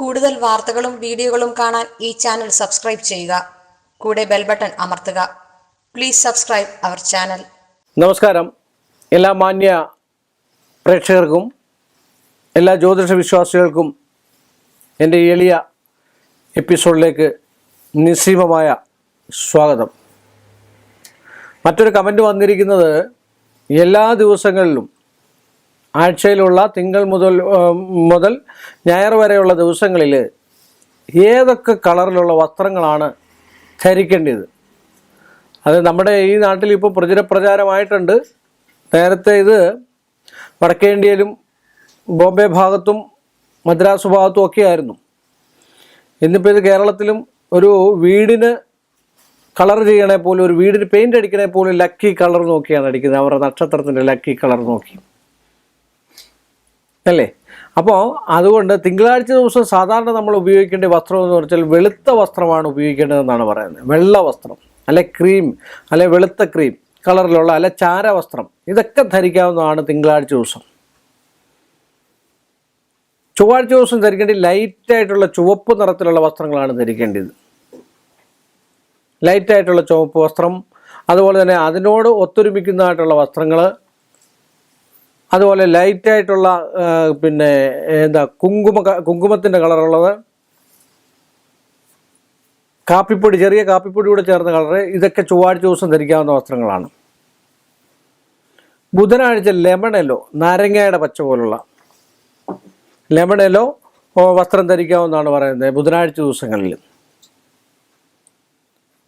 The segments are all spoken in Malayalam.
കൂടുതൽ വാർത്തകളും വീഡിയോകളും കാണാൻ ഈ ചാനൽ സബ്സ്ക്രൈബ് ചെയ്യുക. കൂടെ ബെൽ ബട്ടൺ അമർത്തുക. Please subscribe our channel. നമസ്കാരം. എല്ലാ മാന്യ പ്രേക്ഷകർക്കും എല്ലാ ജ്യോതിഷ വിശ്വാസികൾക്കും എന്റെ എളിയ എപ്പിസോഡിലേക്ക് നിസ്സീമമായ സ്വാഗതം. മറ്റൊരു കമന്റ് വന്നിരിക്കുന്നത് എല്ലാ ദിവസങ്ങളിലും ആഴ്ചയിലുള്ള തിങ്കൾ മുതൽ മുതൽ ഞായർ വരെയുള്ള ദിവസങ്ങളിൽ ഏതൊക്കെ കളറിലുള്ള വസ്ത്രങ്ങളാണ് ധരിക്കേണ്ടത്? അത് നമ്മുടെ ഈ നാട്ടിൽ ഇപ്പോൾ പ്രചുരപ്രചാരമായിട്ടുണ്ട്. നേരത്തെ ഇത് വടക്കേ ഇന്ത്യയിലും ബോംബെ ഭാഗത്തും മദ്രാസ് ഭാഗത്തും ഒക്കെ ആയിരുന്നു. ഇന്നിപ്പോൾ ഇത് കേരളത്തിലും ഒരു വീടിന് കളർ ചെയ്യണേ പോലും ഒരു വീടിന് പെയിന്റ് അടിക്കണേ പോലും ലക്കി കളർ നോക്കിയാണ് അടിക്കുന്നത്. അവരുടെ നക്ഷത്രത്തിന്റെ ലക്കി കളർ നോക്കി. അല്ലേ? അപ്പോൾ അതുകൊണ്ട് തിങ്കളാഴ്ച ദിവസം സാധാരണ നമ്മൾ ഉപയോഗിക്കേണ്ട വസ്ത്രം എന്ന് പറഞ്ഞാൽ വെളുത്ത വസ്ത്രമാണ് ഉപയോഗിക്കേണ്ടതെന്നാണ് പറയുന്നത്. വെള്ള വസ്ത്രം അല്ലെ ക്രീം അല്ലെ വെളുത്ത ക്രീം കളറിലുള്ള അല്ലെ ചാര വസ്ത്രം ഇതൊക്കെ ധരിക്കാവുന്നതാണ് തിങ്കളാഴ്ച ദിവസം. ചൊവ്വാഴ്ച ദിവസം ധരിക്കേണ്ടത് ലൈറ്റായിട്ടുള്ള ചുവപ്പ് നിറത്തിലുള്ള വസ്ത്രങ്ങളാണ് ധരിക്കേണ്ടത്. ലൈറ്റായിട്ടുള്ള ചുവപ്പ് വസ്ത്രം അതുപോലെ തന്നെ അതിനോട് ഒത്തൊരുമിക്കുന്നതായിട്ടുള്ള വസ്ത്രങ്ങൾ അതുപോലെ ലൈറ്റായിട്ടുള്ള പിന്നെ എന്താ കുങ്കുമ കുങ്കുമത്തിന്റെ കളറുള്ളത് കാപ്പിപ്പൊടി ചെറിയ കാപ്പിപ്പൊടി കൂടെ ചേർന്ന കളറ് ഇതൊക്കെ ചൊവ്വാഴ്ച ദിവസം ധരിക്കാവുന്ന വസ്ത്രങ്ങളാണ്. ബുധനാഴ്ച ലെമണലോ നാരങ്ങയുടെ പച്ച പോലുള്ള. ലെമണലോ വസ്ത്രം ധരിക്കാവുന്നതാണ് പറയുന്നത് ബുധനാഴ്ച ദിവസങ്ങളിൽ.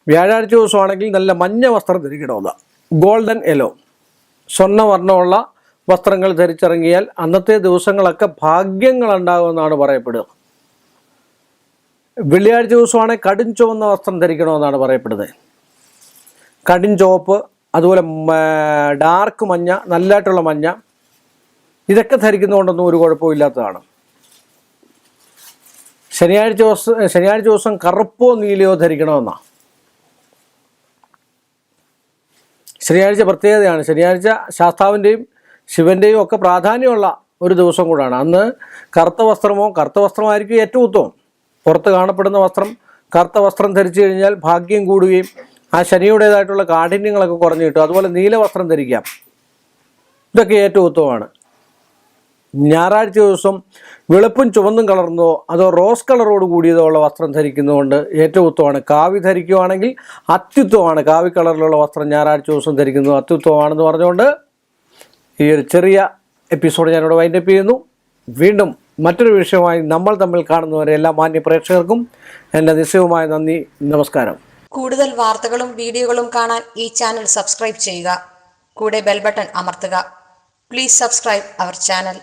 വ്യാഴാഴ്ച ദിവസമാണെങ്കിൽ നല്ല മഞ്ഞ വസ്ത്രം ധരിക്കണമെന്ന്. ഗോൾഡൻ യെല്ലോ സ്വർണവർണമുള്ള വസ്ത്രങ്ങൾ ധരിച്ചിറങ്ങിയാൽ അന്നത്തെ ദിവസങ്ങളൊക്കെ ഭാഗ്യങ്ങളുണ്ടാകുമെന്നാണ് പറയപ്പെടുക. വെള്ളിയാഴ്ച ദിവസമാണെങ്കിൽ കടും ചുവന്ന വസ്ത്രം ധരിക്കണമെന്നാണ് പറയപ്പെടുന്നത്. കടും ചുവപ്പ് അതുപോലെ ഡാർക്ക് മഞ്ഞ നല്ലതായിട്ടുള്ള മഞ്ഞ ഇതൊക്കെ ധരിക്കുന്നതുകൊണ്ടൊന്നും ഒരു കുഴപ്പമില്ലാത്തതാണ് ശനിയാഴ്ച ദിവസം ശനിയാഴ്ച ദിവസം കറുപ്പോ നീലയോ ധരിക്കണമെന്നാണ് ശനിയാഴ്ച പ്രത്യേകതയാണ്. ശനിയാഴ്ച ശാസ്താവിന്റെയും ശിവന്റെയും ഒക്കെ പ്രാധാന്യമുള്ള ഒരു ദിവസം കൂടാണ്. അന്ന് കറുത്ത വസ്ത്രമോ കറുത്ത വസ്ത്രമായിരിക്കും ഏറ്റവും ഉത്തമം. പുറത്ത് കാണപ്പെടുന്ന വസ്ത്രം കറുത്ത വസ്ത്രം ധരിച്ചു കഴിഞ്ഞാൽ ഭാഗ്യം കൂടുകയും ആ ശനിയുടേതായിട്ടുള്ള കാഠിന്യങ്ങളൊക്കെ കുറഞ്ഞു കിട്ടും. അതുപോലെ നീല വസ്ത്രം ധരിക്കാം. ഇതൊക്കെ ഏറ്റവും ഉത്തമമാണ്. ഞായറാഴ്ച ദിവസം വെളുപ്പും ചുവന്നും കളർന്നതോ അതോ റോസ് കളറോട് കൂടിയതോ ഉള്ള വസ്ത്രം ധരിക്കുന്നതുകൊണ്ട് ഏറ്റവും ഉത്തമമാണ്. കാവി ധരിക്കുവാണെങ്കിൽ അത്യുത്തമാണ് കാവി കളറിലുള്ള വസ്ത്രം ഞായറാഴ്ച ദിവസം ധരിക്കുന്നത് അത്യുത്തമമാണെന്ന് പറഞ്ഞുകൊണ്ട് ഈ ഒരു ചെറിയ എപ്പിസോഡ് ഞാനിവിടെ വൈൻഡപ്പ് ചെയ്യുന്നു. വീണ്ടും മറ്റൊരു വിഷയമായി നമ്മൾ തമ്മിൽ കാണുന്നവരെ എല്ലാ മാന്യ പ്രേക്ഷകർക്കും എന്റെ നിശ്ചയവുമായ നന്ദി നമസ്കാരം. കൂടുതൽ വാർത്തകളും വീഡിയോകളും കാണാൻ ഈ ചാനൽ സബ്സ്ക്രൈബ് ചെയ്യുക. കൂടെ ബെൽബട്ടൺ അമർത്തുക. Please subscribe our channel